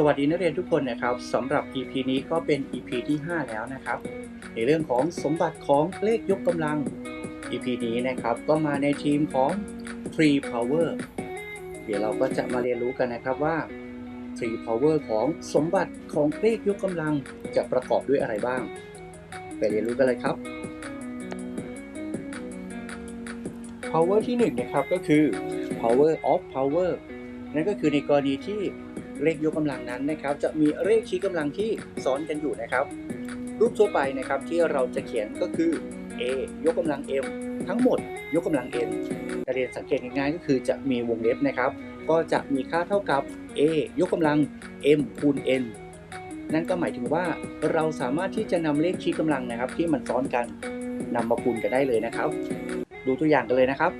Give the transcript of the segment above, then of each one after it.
สวัสดีนักเรียนทุกคนนะครับสำหรับ EP นี้ก็เป็น EP ที่ 5 แล้วนะครับ ในเรื่องของสมบัติของเลขยกกำลัง EP นี้นะครับก็มาในทีมของ Tree Power เดี๋ยวเราก็จะมาเรียนรู้กันนะครับว่า Tree Power ของสมบัติของเลขยกกำลังจะประกอบด้วยอะไรบ้าง ไปเรียนรู้กันเลยครับ Power ที่1นะครับก็คือ Power of Power นั่นก็คือในกรณีที่ เลขยกกำลังนั้นนะครับ จะมีเลขชี้กำลังที่ซ้อนกันอยู่นะครับ รูปทั่วไปนะครับที่เราจะเขียนก็คือ a ยกกำลัง m ทั้งหมดยกกำลัง n การเรียนสังเกตง่ายๆก็คือจะมีวงเล็บนะครับ ก็จะมีค่าเท่ากับ a ยกกำลัง m คูณ n นั่นก็หมายถึงว่าเราสามารถที่จะนำเลขชี้กำลังนะครับ ที่มันซ้อนกันนำมาคูณกันได้เลยนะครับ ดูตัวอย่างกันเลยนะครับ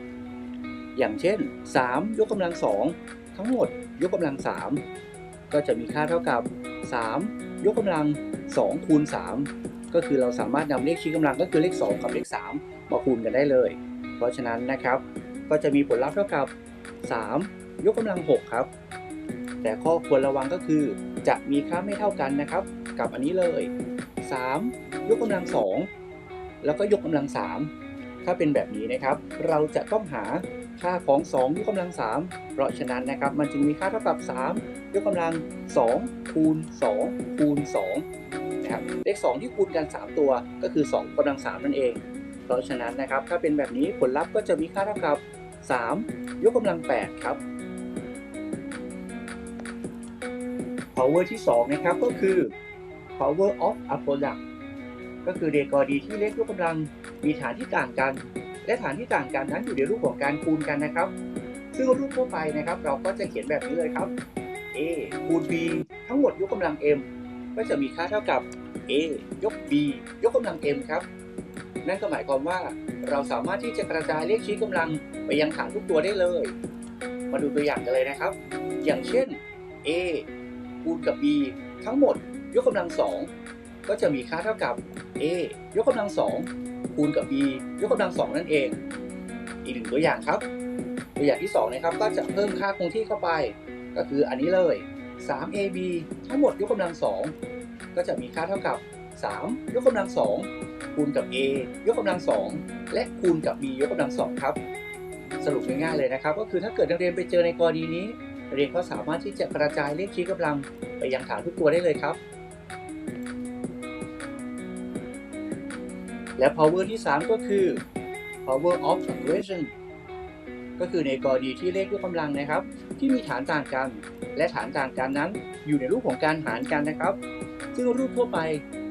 อย่างเช่น 3 ยกกำลัง 2 ทั้งหมด ยกกำลัง 3 ก็จะมีค่าเท่ากับ 3 ยกกำลัง2คูณ3 ก็คือเราสามารถนำเลขชี้กำลังก็คือเลข 2 กับเลข 3 มาคูณกันได้เลย เพราะฉะนั้นนะครับก็จะมีผลลัพธ์เท่ากับ 3 ยกกำลัง 6 ครับ แต่ข้อควรระวังก็คือจะมีค่าไม่เท่ากันนะครับ กับอันนี้เลย 3 ยกกำลัง 2 แล้วก็ยกกำลัง 3 ถ้าเป็นแบบนี้นะครับ เราจะต้องหาค่าของ 2 ยกกำลัง 3 เพราะฉะนั้นนะครับ มันจึงมีค่าเท่ากับ 3 ยกกำลัง 2 คูณ 2 คูณ2นะครับเลข 2 ที่คูณกัน 3 ตัวก็คือ 2กำลัง 3 นั่นเอง เพราะฉะนั้นนะครับ ถ้าเป็นแบบนี้ผลลัพธ์ก็จะมีค่าเท่ากับ 3 ยกกำลัง 8 ครับ power ที่ 2 นะครับก็คือ power of a product ก็คือในกรณีที่เลขยกกำลัง มีฐานที่ต่างกัน และฐานที่ต่างกันนั้นอยู่ในรูปของการคูณกันนะครับ ซึ่งรูปทั่วไปนะครับ เราก็จะเขียนแบบนี้เลยครับ a คูณ b ทั้งหมดยกกำลัง m ก็จะมีค่าเท่ากับ a ยก b ยกกำลัง m ครับ นั่นก็หมายความว่าเราสามารถที่จะกระจายเลขชี้กำลังไปยังฐานทุกตัวได้เลย มาดูตัวอย่างกันเลยนะครับ อย่างเช่น a คูณกับ b ทั้งหมดยกกำลัง2ก็จะมีค่าเท่ากับ a ยกกำลัง2 คูณกับ b ยกกำลัง2นั่นเอง อีกหนึ่งตัวอย่างครับ ตัวอย่างที่2นะครับก็จะเพิ่มค่าคงที่เข้าไป ก็คืออันนี้เลย 3ab ทั้งหมดยกกำลัง2ก็จะมีค่าเท่ากับ 3 ยกกำลัง2คูณกับ a ยกกำลัง2และคูณกับ b ยกกำลัง2ครับ สรุปง่ายๆเลยนะครับ ก็คือถ้าเกิดนักเรียนไปเจอในกรณีนี้นักเรียนก็สามารถที่จะกระจายเลขชี้กำลังไปยังฐานทุกตัวได้เลยครับ และ power ที่ 3 ก็คือ power of aggression ก็คือในกรณีที่เลขยกกำลังนะครับ ที่มีฐานต่างกัน และฐานต่างกันนั้นอยู่ในรูปของการหารกันนะครับ ซึ่งรูปทั่วไป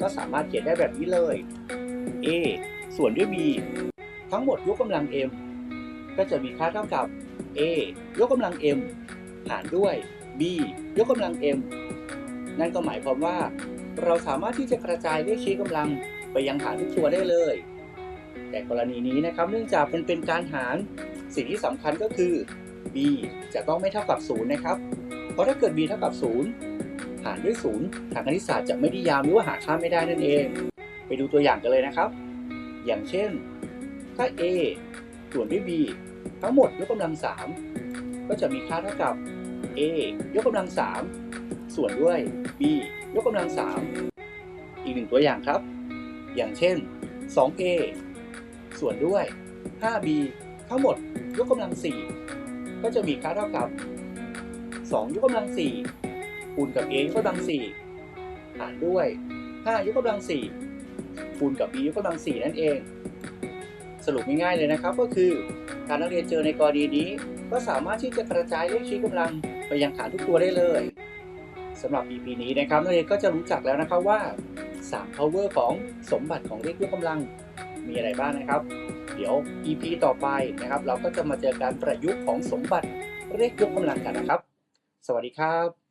ก็สามารถเขียนได้แบบนี้เลย a ส่วนด้วย b ทั้งหมดยกกำลัง m ก็จะมีค่าเท่ากับ a ยกกำลัง m หารด้วย b ยกกำลัง m นั่นก็หมายความว่า เราสามารถที่จะกระจายเลขชี้กำลัง ไปยังฐานทุกตัวได้เลย แต่กรณีนี้นะครับ เนื่องจากมันเป็นการหารสิ่งที่สำคัญก็คือ b จะต้องไม่เท่ากับ 0 นะครับ เพราะถ้าเกิด b เท่ากับ 0 หารด้วย 0 ทางคณิตศาสตร์จะไม่นิยามหรือว่าหาค่าไม่ได้นั่นเอง ไปดูตัวอย่างกันเลยนะครับ อย่างเช่น ถ้า a ส่วนด้วย b ทั้งหมดยกกำลัง 3 ก็จะมีค่าเท่ากับ a ยกกำลัง 3 ส่วนด้วย b ยกกำลัง 3 อีกหนึ่งตัวอย่างครับ อย่างเช่น 2a ส่วนด้วย 5b ทั้งหมดยกกำลัง 4 ก็จะมีค่าเท่ากับ 2 ยกกำลัง 4 คูณกับ a ยกกำลัง 4 หารด้วย 5 ยกกำลัง 4 คูณกับ b ยกกำลัง 4 นั่นเอง สรุปง่ายๆเลยนะครับก็คือ การนักเรียนเจอในกรณีนี้ ก็สามารถที่จะกระจายเลขชี้กำลังไปยังฐานทุกตัวได้เลยสำหรับ EP นี้นะครับนักเรียนก็จะรู้จักแล้วนะครับว่า 3 power ของสมบัติของเลขยกกำลังมีอะไรบ้างนะครับ เดี๋ยว EP ต่อไปนะครับ เราก็จะมาเจอการประยุกต์ของสมบัติเลขยกกำลังกันนะครับ สวัสดีครับ